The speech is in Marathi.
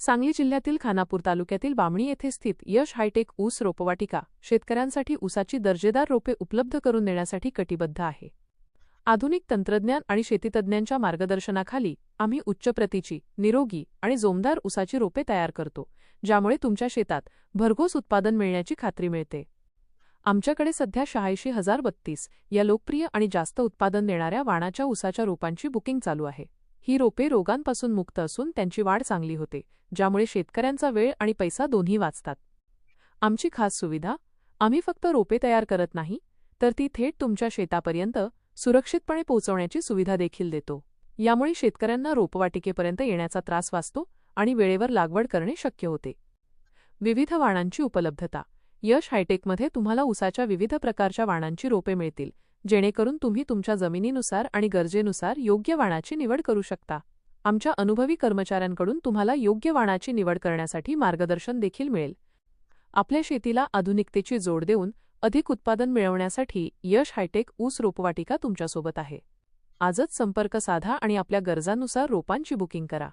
सांगली जिल्ह्यातील खानापूर तालुक्यातील बामणी येथे स्थित यश हायटेक ऊस रोपवाटिका शेतकऱ्यांसाठी ऊसाची दर्जेदार रोपे उपलब्ध करून देण्यासाठी कटिबद्ध आहे. आधुनिक तंत्रज्ञान आणि शेतीतज्ञांच्या मार्गदर्शनाखाली आम्ही उच्च प्रतीची निरोगी आणि जोमदार ऊसाची रोपे तयार करतो ज्यामुळे तुमच्या शेतात भरघोस उत्पादन मिळण्याची खात्री मिळते. आमच्याकडे सध्या शहाऐंशी हजार बत्तीस या लोकप्रिय आणि जास्त उत्पादन देणाऱ्या वाणाच्या ऊसाच्या रोपांची बुकिंग चालू आहे. ही रोपे रोगांपासून मुक्त असून त्यांची वाढ चांगली होते ज्यामुळे शेतकऱ्यांचा वेळ आणि पैसा दोन्ही वाचतात. आमची खास सुविधा आम्ही फक्त रोपे तयार करत नाही तर ती थेट तुमच्या शेतापर्यंत सुरक्षितपणे पोहोचवण्याची सुविधा देखील देतो. यामुळे शेतकऱ्यांना रोपवाटिकेपर्यंत येण्याचा त्रास वाचतो आणि वेळेवर लागवड करणे शक्य होते. विविध वाणांची उपलब्धता यश हायटेकमध्ये तुम्हाला उसाच्या विविध प्रकारच्या वाणांची रोपे मिळतील जेणेकरून तुम्ही तुमच्या जमिनीनुसार आणि गरजेनुसार योग्य वाणाची निवड करू शकता. आमच्या अनुभवी कर्मचाऱ्यांकडून तुम्हाला योग्य वाणाची निवड करण्यासाठी मार्गदर्शन देखील मिळेल. आपल्या शेतीला आधुनिकतेची जोड देऊन अधिक उत्पादन मिळवण्यासाठी यश हायटेक ऊस रोपवाटिका तुमच्यासोबत आहे. आजच संपर्क साधा आणि आपल्या गरजांनुसार रोपांची बुकिंग करा.